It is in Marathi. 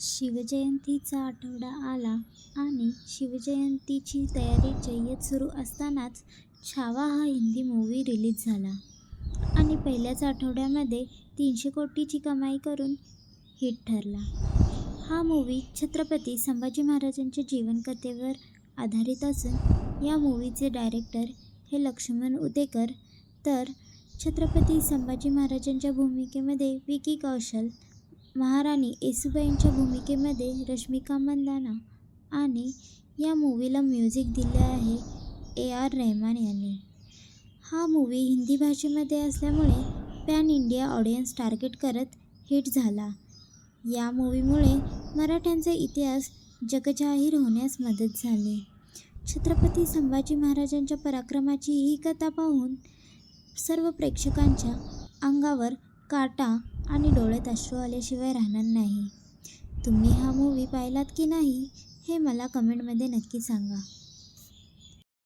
शिवजयंतीचा आठवडा आला आणि शिवजयंतीची तयारी जय्यत सुरू असतानाच छावा हा हिंदी मूव्ही रिलीज झाला. आणि पहिल्याच आठवड्यामध्ये तीनशे कोटीची कमाई करून हिट ठरला. हा मूव्ही छत्रपती संभाजी महाराजांच्या जीवनकथेवर आधारित असून या मूव्हीचे डायरेक्टर हे लक्ष्मण उदेकर तर छत्रपती संभाजी महाराजांच्या भूमिकेमध्ये विकी कौशल महाराणी येसुबाईंच्या भूमिकेमध्ये रश्मिका मंदाना आणि या मूव्हीला म्युझिक दिले आहे ए आर रेहमान यांनी. हा मूव्ही हिंदी भाषेमध्ये असल्यामुळे पॅन इंडिया ऑडियन्स टार्गेट करत हिट झाला. या मूव्हीमुळे मराठ्यांचा इतिहास जगजाहीर होण्यास मदत झाली. छत्रपती संभाजी महाराजांच्या पराक्रमाची ही कथा पाहून सर्व प्रेक्षकांच्या अंगावर काटा आणि डोळ्यात अश्रू आल्याशिवाय राहणार नाही. तुम्ही हा मूव्ही पाहिलात की नाही हे मला कमेंटमध्ये नक्की सांगा.